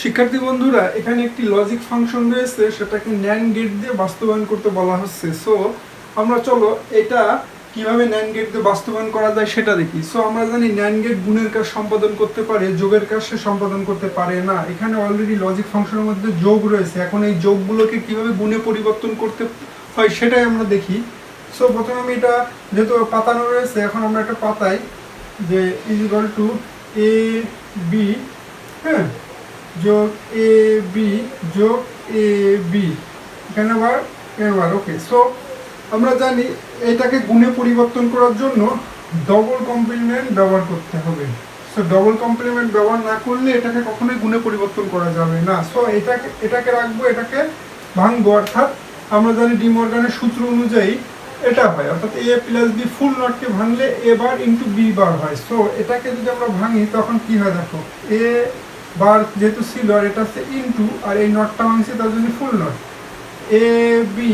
শিক্ষার্থী বন্ধুরা, এখানে একটি লজিক ফাংশন রয়েছে, সেটাকে ন্যান গেট দিয়ে বাস্তবায়ন করতে বলা হচ্ছে। সো আমরা চলো এটা কীভাবে ন্যান গেট দিয়ে বাস্তবায়ন করা যায় সেটা দেখি। সো আমরা জানি ন্যান গেট গুণের কাজ সম্পাদন করতে পারে, যোগের কাজ সে সম্পাদন করতে পারে না। এখানে অলরেডি লজিক ফাংশনের মধ্যে যোগ রয়েছে। এখন এই যোগগুলোকে কীভাবে গুণে পরিবর্তন করতে হয় সেটাই আমরা দেখি। সো প্রথমে আমি এটা যেহেতু পাতানো রয়েছে, এখন আমরা একটা পাতাই যে is equal to A B হ্যাঁ? যোগ এ বি, যোগ এ বি। এখানে আবার এবার ওকে সো আমরা জানি এটাকে গুণে পরিবর্তন করার জন্য ডবল কমপ্লিমেন্ট ব্যবহার করতে হবে। সো ডবল কমপ্লিমেন্ট ব্যবহার না করলে এটাকে কখনোই গুণে পরিবর্তন করা যাবে না। সো এটাকে এটাকে রাখব, এটাকে ভাঙবো, অর্থাৎ আমরা জানি ডিমর্গানের সূত্র অনুযায়ী এটা হয়। অর্থাৎ এ প্লাস বি ফুল নটকে ভাঙলে এ বার ইন্টু বি বার হয়। সো এটাকে যদি আমরা ভাঙি, তখন কি হয় দেখো? এ বার যেহেতু ছিল, আর এটা হচ্ছে ইন্টু আর এই নটটা ভাঙছে, তার জন্য ফুল নট এ বি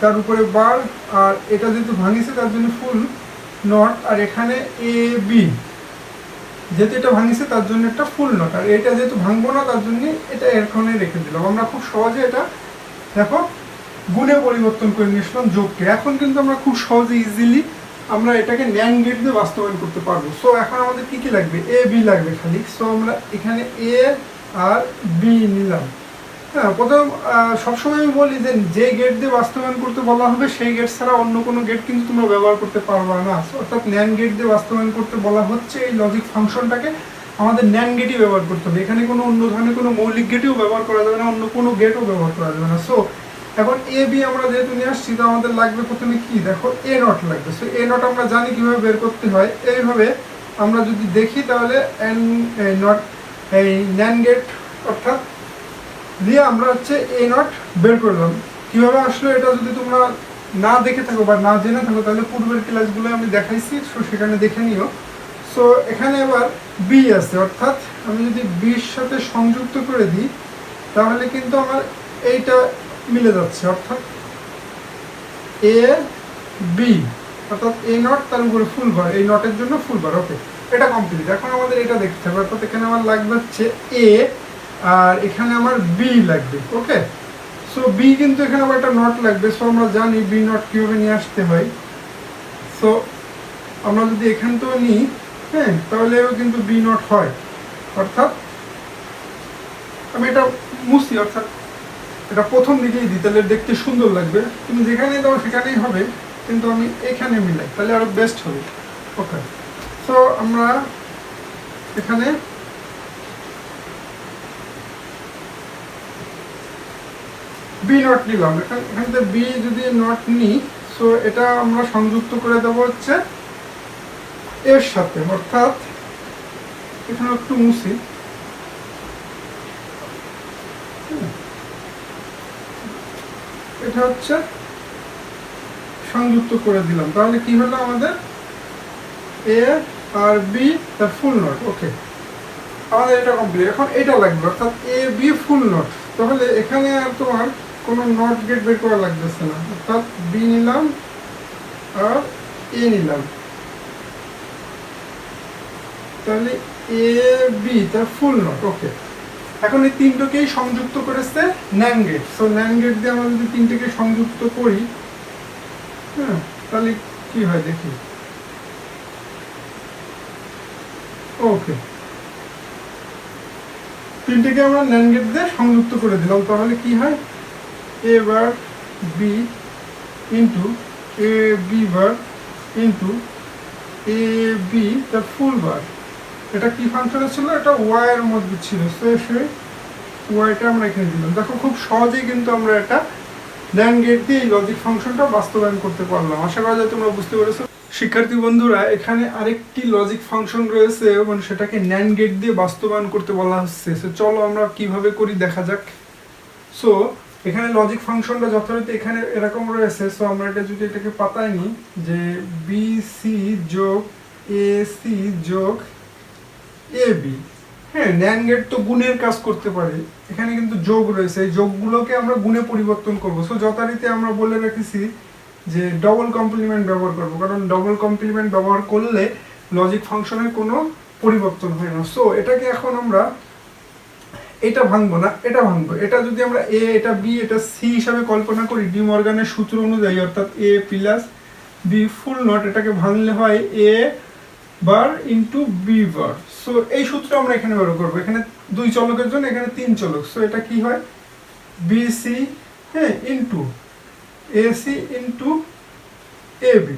তার উপরে বার, আর এটা যেহেতু ভাঙিছে, তার জন্য ফুল নট আর এখানে এ বি যেহেতু এটা ভাঙিছে, তার জন্য একটা ফুল নট আর এটা যেহেতু ভাঙবো না, তার জন্য এটা এখানে রেখে দিলাম। আমরা খুব সহজে এটা, দেখো, গুণে পরিবর্তন করে নিয়েছিলাম যোগকে। এখন কিন্তু আমরা খুব সহজে ইজিলি আমরা এটাকে ন্যান গেট দিয়ে বাস্তবায়ন করতে পারব। সো এখন আমাদের কি কি লাগবে? এ বি লাগবে খালি। সো আমরা এখানে এ আর বি নিলাম। হ্যাঁ প্রথম সবসময় আমি বলি যে যে গেট দিয়ে বাস্তবায়ন করতে বলা হবে, সেই গেট ছাড়া অন্য কোনো গেট কিন্তু তোমরা ব্যবহার করতে পারবে না। অর্থাৎ ন্যান গেট দিয়ে বাস্তবায়ন করতে বলা হচ্ছে এই লজিক ফাংশনটাকে আমাদের ন্যান গেটই ব্যবহার করতে হবে। এখানে কোনো অন্য ধরনের কোনো মৌলিক গেটও ব্যবহার করা যাবে না, অন্য কোনো গেটও ব্যবহার করা যাবে না। সো এখন এ বি আমরা যেহেতু নিয়ে আসছি, তো আমাদের লাগবে প্রথমে কি? দেখো এ নট লাগবে। সো এ নট আমরা জানি কীভাবে বের করতে হয়। এইভাবে আমরা যদি দেখি তাহলে এন নট এই ন্যান গেট অর্থাৎ দিয়ে আমরা হচ্ছে এ নট বের করলাম কীভাবে আসলো এটা যদি তোমরা না দেখে থাকো বা না জেনে থাকো, তাহলে পূর্বের ক্লাসগুলো আমি দেখাইছি সো সেখানে দেখে নিও। সো এখানে এবার বি আছে, অর্থাৎ আমি যদি বির সাথে সংযুক্ত করে দিই, তাহলে কিন্তু আমার এইটা মিলে যাচ্ছে, অর্থাৎ এ বি অর্থাৎ এ নট তার উপরে ফুল বার এই নটের জন্য ফুল বার ওকে এটা কমপ্লিট এখন আমাদের এটা দেখতে হবে, অর্থাৎ এখানে আমার লাগবে হচ্ছে এ আর এখানে আমার বি লাগবে ওকে সো বি কিন্তু এখানে আবার একটা নট লাগবে সো আমরা জানি বি নট কীভাবে নিয়ে আসতে হয়। সো আমরা যদি এখান থেকেও নিই হ্যাঁ তাহলেও কিন্তু বি নট হয়, অর্থাৎ আমি এটা মুছি, অর্থাৎ এটা প্রথম দিকেই দিই তাহলে দেখতে সুন্দর লাগবে। তুমি যেখানেই দাও সেখানেই হবে, কিন্তু আমি এখানে মিলাই, তাহলে আরও বেস্ট হবে। ওকে সো আমরা এখানে বি নট নিলাম। এখান এখান থেকে বি যদি নট নিই সো এটা আমরা সংযুক্ত করে দেবো হচ্ছে এর সাথে। অর্থাৎ, এখানে একটু মুছি। এটা হচ্ছে সংযুক্ত করে দিলাম। তাহলে কি হলো আমাদের? এ আর বি ফুল নট ওকে আমাদের এটা কমপ্লিট এখন এটা লাগবে, অর্থাৎ এ বি ফুল নট তাহলে এখানে আর তোমার কোনো নট গেট বের করা লাগতেছে না। অর্থাৎ বি নিলাম আর এ নিলাম। তাহলে এ বি তার ফুল নট ওকে এখন এই তিনটাকেই সংযুক্ত করেছে NAND gate so NAND gate দিয়ে আমরা যদি তিনটাকে সংযুক্ত করি হ্যাঁ তাহলে কি হয় দেখি? ওকে তিনটাকে আমরা ন্যান গেট দিয়ে সংযুক্ত করে দিলাম, তাহলে কি হয়? A bar B into A B bar into A B তার ফুল বার এটা কি ফাংশনে ছিল? এটা ওয়াই এর মধ্যে ছিল। তো সে ওয়াইটা আমরা এখানে দিলাম। দেখো খুব সহজেই কিন্তু আমরা এটা ল্যান গেট দিয়ে এই লজিক ফাংশনটা বাস্তবায়ন করতে পারলাম। আশা করা যায় তোমরা বুঝতে পেরেছ। শিক্ষার্থী বন্ধুরা এখানে আরেকটি লজিক ফাংশন রয়েছে এবং সেটাকে ন্যান গেট দিয়ে বাস্তবায়ন করতে বলা হচ্ছে। So, চলো আমরা কীভাবে করি দেখা যাক। সো এখানে লজিক ফাংশনটা যথারীতি এখানে এরকম রয়েছে। সো আমরা এটা যদি এটাকে পাতায় নিই যে বি সি যোগ এ সি যোগ এ বি হ্যাঁ ন্যান গেট তো গুণের কাজ করতে পারে। এখানে কিন্তু যোগ রয়েছে। এই যোগগুলোকে আমরা গুণে পরিবর্তন করব। সো যথারীতি আমরা বলে রেখেছি যে ডবল কমপ্লিমেন্ট ব্যবহার করব। কারণ ডবল কমপ্লিমেন্ট ব্যবহার করলে লজিক ফাংশনের কোনো পরিবর্তন হয় না। সো এটাকে এখন আমরা এটা ভাঙবো না, এটা ভাঙবো। এটা যদি আমরা এ এটা বি এটা সি হিসাবে কল্পনা করি ডি মর্গানের সূত্র অনুযায়ী, অর্থাৎ A plus B full not এটাকে ভাঙলে হয় A bar into B bar so এই সূত্র আমরা এখানে ব্যবহার করব। এখানে দুই চলকের জন্য, এখানে তিন চলক। সো এটা কি হয়? বি সি হ্যাঁ into A C into A B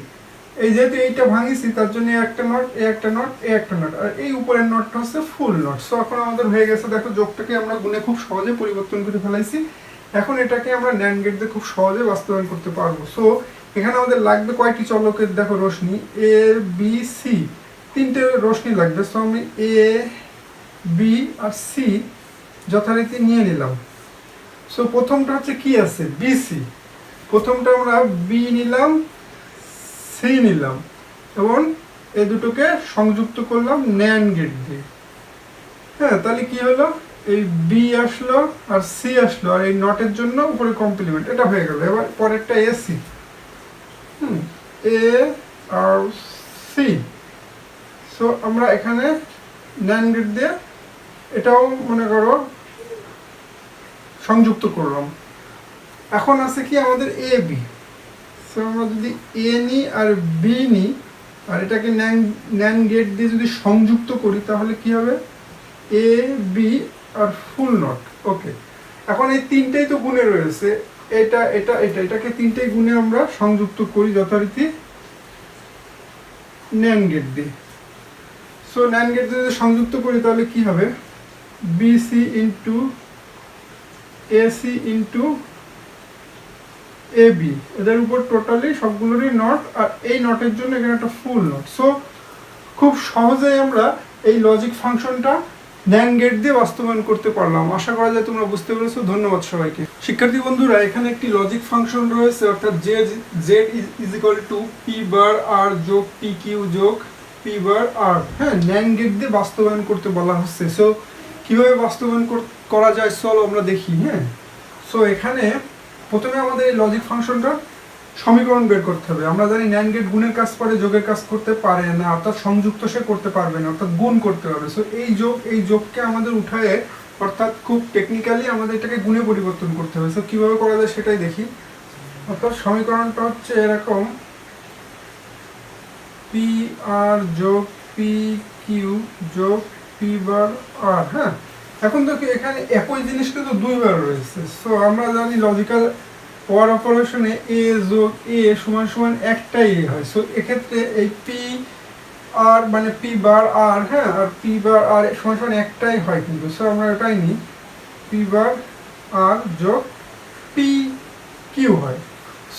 এই যেহেতু এইটা ভাঙিছি, তার জন্য একটা নট, এ একটা নট, এ একটা নট। আর এই উপরের নটটা হচ্ছে ফুল নট। সো এখন আমাদের হয়ে গেছে, দেখো, যোগটাকে আমরা গুণে খুব সহজে পরিবর্তন করে ফেলাইছি। এখন এটাকে আমরা ন্যান গেট দিয়ে খুব সহজে বাস্তবায়ন করতে পারব। সো এখানে আমাদের লাগবে কয়েকটি চলকের, দেখো রশ্মি এ বি সি তিনটে রশ্মি লাগবে সো আমি এ বি আর সি যথারীতি নিয়ে নিলাম। সো প্রথমটা হচ্ছে কি আছে? বিসি প্রথমটা আমরা বি নিলাম সি নিলাম এবং এই দুটোকে সংযুক্ত করলাম ন্যান গেট দিয়ে। হ্যাঁ তাহলে কি হলো? এই বি আসলো আর সি আসলো, আর এই নটের জন্য উপরে কমপ্লিমেন্ট এটা হয়ে গেল। এবার পরেরটা AC hmm A R C so আমরা এখানে ন্যান গেট দিয়ে এটাও মনে করো সংযুক্ত করলাম। এখন আছে কি আমাদের এ বি সো আমরা যদি এ নিই আর বি নিই, আর এটাকে ন্যান ন্যান গেট দিয়ে যদি সংযুক্ত করি, তাহলে কি হবে? A B R full not okay এখন এই তিনটেই তো গুণে রয়েছে। এটা এটা এটা, এটাকে তিনটেই গুণে আমরা সংযুক্ত করি যথারীতি ন্যান গেট দিয়ে। সো ন্যান গেট যদি সংযুক্ত করি, তাহলে কি হবে? BC into AC into A এদের উপর টোটালি সবগুলোরই নট আর এই নটের জন্য এখানে একটা ফুল নট সো খুব সহজেই আমরা এই লজিক ফাংশনটা ন্যান গেট দিয়ে বাস্তবায়ন করতে পারলাম। আশা করা যায় তোমরা বুঝতে পেরেছ। ধন্যবাদ সবাইকে। শিক্ষার্থী বন্ধুরা, এখানে একটি লজিক ফাংশন রয়েছে, অর্থাৎ J Z is equal to P bar R যোগ পি কিউ যোগ পি বার আর হ্যাঁ ন্যান গেট দিয়ে বাস্তবায়ন করতে বলা হচ্ছে। সো কীভাবে বাস্তবায়ন করা যায় চলো আমরা দেখি হ্যাঁ? সো এখানে প্রথমে আমাদের এই লজিক ফাংশনটা সমীকরণ বের করতে হবে। আমরা জানি ন্যান গেট গুণের কাজ পারে, যোগের কাজ করতে পারে না, অর্থাৎ সংযুক্ত সে করতে পারবে না, অর্থাৎ গুণ করতে পারবে সো এই যোগ, এই যোগকে আমাদের উঠায়ে, অর্থাৎ খুব টেকনিক্যালি আমাদের এটাকে গুণে পরিবর্তন করতে হবে। সো কীভাবে করা যায় সেটাই দেখি। অর্থাৎ সমীকরণটা হচ্ছে এরকম। পি আর যোগ পি কিউ যোগ পি বার আর হ্যাঁ? এখন দেখো, এখানে একই জিনিস কিন্তু দুইবার রয়েছে। সো আমরা জানি লজিক্যাল ওয়ার অপারেশনে এ যোগ এ সমান সমান একটাই হয়। সো এক্ষেত্রে এই পি আর মানে পি বার আর হ্যাঁ? আর পি বার আর সমান সমান একটাই হয় কিন্তু। সো আমরা এটাই নিই। পি বার আর যোগ পি কিউ হয়।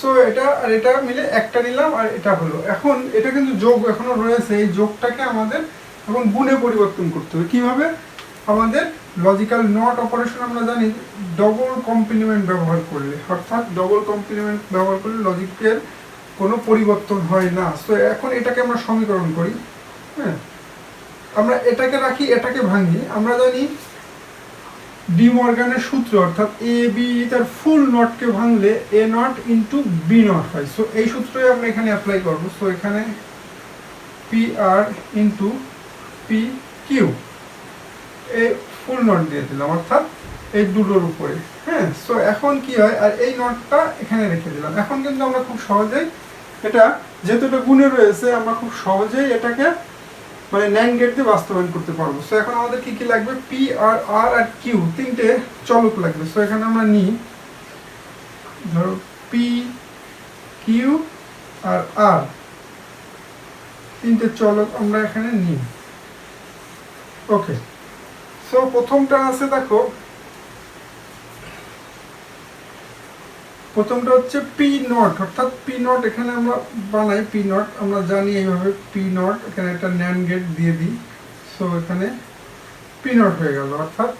সো এটা আর এটা মিলে একটা নিলাম আর এটা হলো। এখন এটা কিন্তু যোগ এখনও রয়েছে। এই যোগটাকে আমাদের এখন গুণে পরিবর্তন করতে হবে। কীভাবে? আমাদের লজিক্যাল নট অপারেশন আমরা জানি ডবল কমপ্লিমেন্ট ব্যবহার করলে। অর্থাৎ ডবল কমপ্লিমেন্ট ব্যবহার করলে লজিকের কোনো পরিবর্তন হয় না। সো এখন এটাকে আমরা সমীকরণ করি। হ্যাঁ? আমরা এটাকে রাখি, এটাকে ভাঙি। আমরা জানি ডি মর্গানের সূত্র, অর্থাৎ এ বি তার ফুল নটকে ভাঙলে A not into B not হয়। সো এই সূত্রই আমরা এখানে অ্যাপ্লাই করব। সো এখানে P R into P Q A full not দিয়ে দিলাম, অর্থাৎ এই দুটোর উপরে। হ্যাঁ সো এখন কি হয়? আর এই নটটা এখানে রেখে দিলাম। এখন কিন্তু আমরা খুব সহজেই এটা, যেহেতু এটা গুণে রয়েছে, আমরা খুব সহজেই এটাকে মানে ন্যান গেট দিয়ে বাস্তবায়ন করতে পারব। সো এখন আমাদের কি কি লাগবে? পি আর আর আর কিউ তিনটে চলক লাগবে। সো এখানে আমরা নিই। ধরো পি কিউ আর আর তিনটে চলক আমরা এখানে নিই। ওকে সো প্রথমটা আছে, দেখো প্রথমটা হচ্ছে পি নট, অর্থাৎ পি নট এখানে আমরা বানাই, পি নট আমরা জানি এইভাবে পি নট, এখানে একটা ন্যান গেট দিয়ে দিই সো এখানে পি নট হয়ে গেল, অর্থাৎ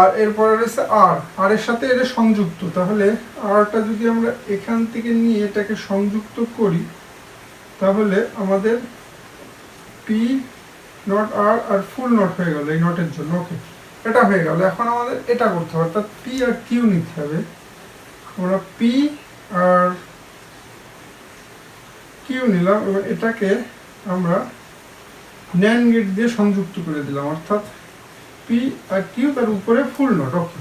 আর এরপরে রয়েছে আর আর এর সাথে এটা সংযুক্ত, তাহলে আরটা যদি আমরা এখান থেকে নিয়ে এটাকে সংযুক্ত করি, তাহলে আমাদের P not R R full not হয়ে গেল এই নটের জন্য ওকে এটা হয়ে গেল, এখন আমাদের এটা করতে হবে, অর্থাৎ পি আর কিউ নিতে হবে আমরা পি আর কিউ নিলাম এবার এটাকে আমরা ন্যান গেট দিয়ে সংযুক্ত করে দিলাম, অর্থাৎ পি আর কিউ তার উপরে ফুল নট ওকে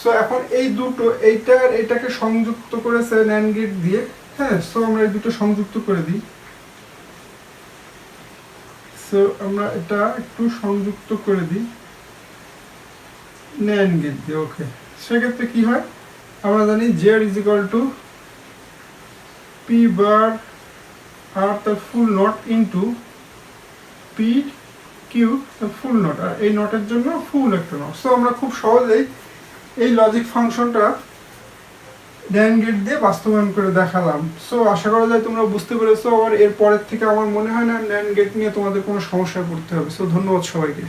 সো এখন এই দুটো এইটার এটাকে সংযুক্ত করেছে ন্যান গেট দিয়ে হ্যাঁ সো আমরা এই দুটো সংযুক্ত করে দিই। সো আমরা এটা একটু সংযুক্ত করে দিই। ন্যান গেট দিয়ে ওকে সেক্ষেত্রে কি হয়? আমরা জানি Z is equal to P bar R তার full not into P Q full not আর এই নটের জন্য ফুল একটা নট সো আমরা খুব সহজেই এই লজিক ফাংশনটা ন্যান গেট দিয়ে বাস্তবায়ন করে দেখালাম। সো আশা করা যায় তোমরা বুঝতে পেরেছ। আবার এর পরের থেকে আমার মনে হয় না ন্যান গেট নিয়ে তোমাদের কোনো সমস্যায় পড়তে হবে। সো ধন্যবাদ সবাইকে।